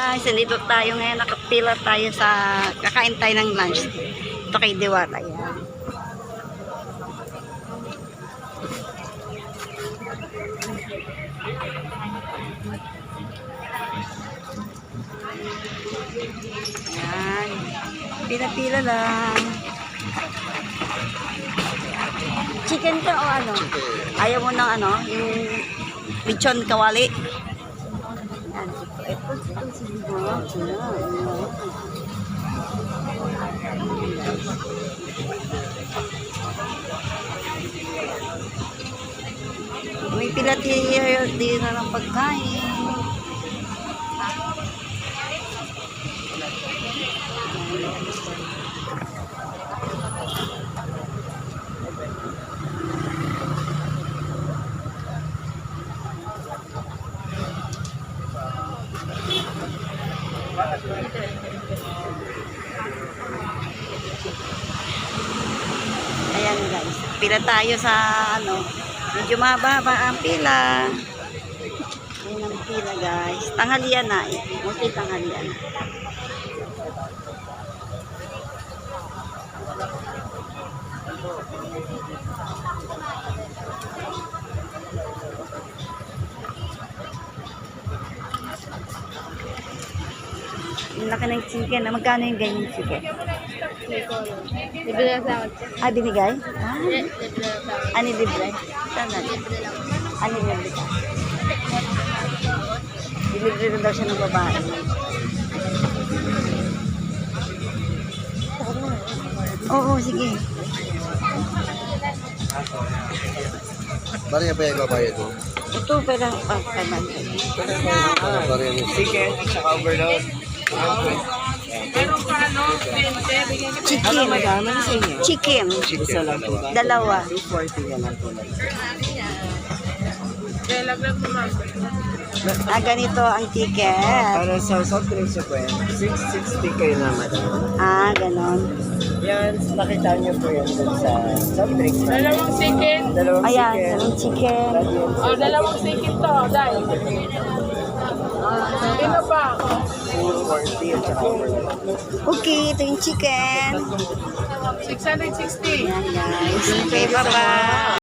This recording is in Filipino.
Guys, nandito tayo ngayon. Nakapila tayo sa... Kakain tayo ng lunch. Ito kay Diwata. Yan. Yan. Pila-pila lang. Chicken ka o ano? Ayaw mo ng ano? Yung lechon kawali? Yan. Ito, ito, ito. Yan. May pila din na ng pagkain. Ayan guys, pila tayo sa ano, medyo mababa ang pila. Ayan ang pila guys. Tanghalian na eh. Mostly tanghalian. Yung laki ng chicken. ah. Magkano yung ganyan chicken? Libre na sa akin. Ah, binigay? Ah, Libre na sa akin. ani libre? Saan na? Ani libre ka? Dilibre na daw siya ng babae. Oo, sige. Bari pa yung mo. Ito, pera pa, kaman. Ano bari yung Chicken at saka overload. Chicken. Madami na sa inyo. Chicken. Isa lang po? Dalawa. 240 na lang po. Ah, ganito ang ticket. Para sa soft drinks po yan, 660 kayo na madam. Ah, ganon. Yan, nakita niyo po yan dun sa soft drinks. Dalawang chicken. Dalawang Ayan, chicken. ganun chicken. Oh, dalawang chicken to, dahil. Sino pa? 240 at saka overload. Okay, ito yung chicken. 660. Ayan, guys. Okay, bye-bye.